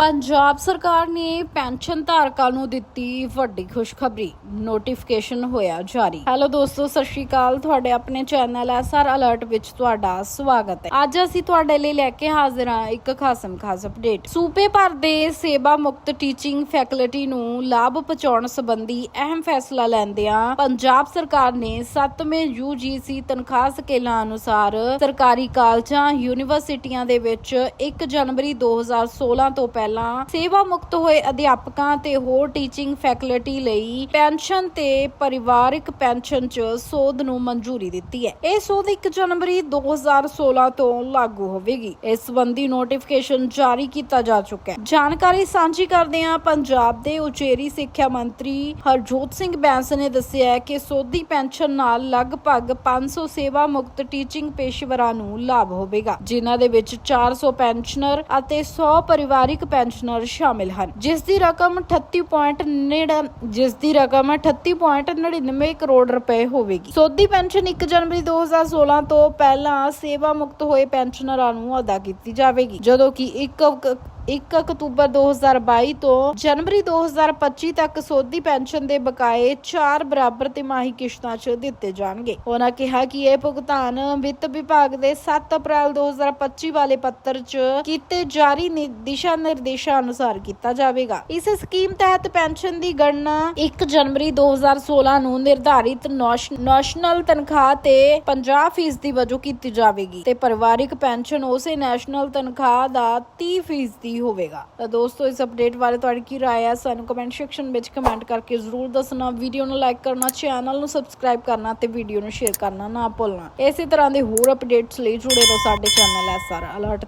ਪੰਜਾਬ ਸਰਕਾਰ ਨੇ ਪੈਨਸ਼ਨ ਧਾਰਕਾਂ ਨੂੰ ਦਿੱਤੀ ਵੱਡੀ ਖੁਸ਼ਖਬਰੀ। ਨੋਟੀਫਿਕੇਸ਼ਨ ਹੋਇਆ ਜਾਰੀ। ਹੈਲੋ ਦੋਸਤੋ, ਸਤਿ ਸ਼੍ਰੀ ਅਕਾਲ। ਤੁਹਾਡੇ ਆਪਣੇ ਚੈਨਲ ਐਸਆਰ ਅਲਰਟ ਵਿੱਚ ਤੁਹਾਡਾ ਸਵਾਗਤ ਹੈ। ਅੱਜ ਅਸੀਂ ਤੁਹਾਡੇ ਲਈ ਲੈ ਕੇ ਹਾਜ਼ਰ ਹਾਂ ਇੱਕ ਖਾਸਮ ਖਾਸ ਅਪਡੇਟ ਸੂਬੇ ਭਰ ਦੇ ਸੇਵਾ ਮੁਕਤ ਟੀਚਿੰਗ ਫੈਕਲਟੀ ਨੂੰ ਲਾਭ ਪਹੁੰਚਾਉਣ ਸੰਬੰਧੀ ਅਹਿਮ ਫੈਸਲਾ ਲੈਂਦਿਆਂ ਪੰਜਾਬ ਸਰਕਾਰ ਨੇ 7ਵੇਂ UGC ਤਨਖਾਹ ਸਕੇਲਾਂ ਅਨੁਸਾਰ ਸਰਕਾਰੀ ਕਾਲਜਾਂ, ਯੂਨੀਵਰਸਿਟੀਆਂ ਦੇ ਵਿੱਚ 1 ਜਨਵਰੀ 2016 ਤੋਂ ਪਹਿਲਾਂ ਸੇਵਾ ਮੁਕਤ ਹੋਏ ਅਧਿਆਪਕਾਂ ਤੇ ਹੋਰ ਟੀਚਿੰਗ ਫੈਕਲਟੀ ਲਈ ਪੈਨਸ਼ਨ ਤੇ ਪਰਿਵਾਰਕ ਪੈਨਸ਼ਨ 'ਚ ਸੋਧ ਨੂੰ ਮਨਜ਼ੂਰੀ ਦਿੱਤੀ ਹੈ। ਇਹ ਸੋਧ 1 ਜਨਵਰੀ 2016 ਤੋਂ ਲਾਗੂ ਹੋਵੇਗੀ। ਇਸ ਸੰਬੰਧੀ ਨੋਟੀਫਿਕੇਸ਼ਨ ਜਾਰੀ ਕੀਤਾ ਜਾ ਚੁੱਕਾ ਹੈ। ਜਾਣਕਾਰੀ ਸਾਂਝੀ ਕਰਦੇ ਹਾਂ ਪੰਜਾਬ ਦੇ ਉਚੇਰੀ ਸਿੱਖਿਆ ਮੰਤਰੀ ਹਰਜੋਤ ਸਿੰਘ ਬੈਂਸ ਨੇ ਦੱਸਿਆ ਕਿ ਸੋਧੀ ਪੈਨਸ਼ਨ ਨਾਲ ਲਗਭਗ 500 ਸੇਵਾ ਮੁਕਤ ਟੀਚਿੰਗ ਪੇਸ਼ੇਵਰਾਂ ਨੂੰ ਲਾਭ ਹੋਵੇਗਾ, ਜਿਨ੍ਹਾਂ ਦੇ ਵਿੱਚ 400 ਪੈਨਸ਼ਨਰ ਅਤੇ 100 ਪਰਿਵਾਰਿਕ ਪੈਨਸ਼ਨਰ ਸ਼ਾਮਿਲ ਹਨ। ਜਿਸ ਦੀ ਰਕਮ 38.9 ਜਿਸ ਦੀ ਰਕਮ 38.99 ਕਰੋੜ ਰੁਪਏ ਹੋਵੇਗੀ। ਸੋਧੀ ਪੈਨਸ਼ਨ 1 ਜਨਵਰੀ 2016 ਤੋਂ ਪਹਿਲਾਂ ਸੇਵਾ ਮੁਕਤ ਹੋਏ ਪੈਨਸ਼ਨਰਾਂ ਨੂੰ ਅਦਾ ਕੀਤੀ ਜਾਵੇਗੀ, ਜਦੋਂ ਕਿ 1 1 ਅਕਤੂਬਰ 2022 ਤੋਂ ਜਨਵਰੀ 2025 ਤੱਕ ਸੋਧੀ ਪੈਨਸ਼ਨ ਦੇ ਬਕਾਏ 4 ਬਰਾਬਰ ਤਿਮਾਹੀ ਕਿਸ਼ਤਾਂ 'ਚ ਦਿੱਤੇ ਜਾਣਗੇ। ਉਹਨਾਂ ਕਿਹਾ ਕਿ ਇਹ ਭੁਗਤਾਨ ਵਿੱਤ ਵਿਭਾਗ ਦੇ 7 ਅਪ੍ਰੈਲ 2025 ਵਾਲੇ ਪੱਤਰ 'ਚ ਕੀਤੇ ਜਾਰੀ ਦਿਸ਼ਾ ਨਿਰਦੇਸ਼ਾਂ ਅਨੁਸਾਰ ਕੀਤਾ ਜਾਵੇਗਾ। ਇਸ ਸਕੀਮ ਤਹਿਤ ਪੈਨਸ਼ਨ ਦੀ ਗਣਨਾ 1 ਜਨਵਰੀ 2016 ਨੂੰ ਨਿਰਧਾਰਿਤ ਨੌਸ਼- ਨੈਸ਼ਨਲ ਤਨਖਾਹ ਤੇ 50% ਦੀ ਵਜੋਂ ਕੀਤੀ ਜਾਵੇਗੀ ਤੇ ਪਰਿਵਾਰਿਕ ਪੈਨਸ਼ਨ ਉਸੇ ਨੈਸ਼ਨਲ ਤਨਖਾਹ ਦਾ 30% ਦੀ ਹੋਵੇਗਾ ਤਾਂ ਦੋਸਤੋ ਇਸ ਅਪਡੇਟ ਬਾਰੇ ਤੁਹਾਡੀ ਕੀ رائے ਹੈ ਸਾਨੂੰ ਕਮੈਂਟ ਸੈਕਸ਼ਨ ਵਿੱਚ ਕਮੈਂਟ ਕਰਕੇ ਜ਼ਰੂਰ ਦੱਸਣਾ ਵੀਡੀਓ ਨੂੰ ਲਾਈਕ ਕਰਨਾ ਚੈਨਲ ਨੂੰ ਸਬਸਕ੍ਰਾਈਬ ਕਰਨਾ ਤੇ ਵੀਡੀਓ ਨੂੰ ਸ਼ੇਅਰ ਕਰਨਾ ਨਾ ਭੁੱਲਣਾ ਇਸੇ ਤਰ੍ਹਾਂ ਦੇ ਹੋਰ ਅਪਡੇਟਸ ਲਈ ਜੁੜੇ ਰਹੋ ਸਾਡੇ ਚੈਨਲ ਐਸਆਰ ਅਲਰਟ ਤੇ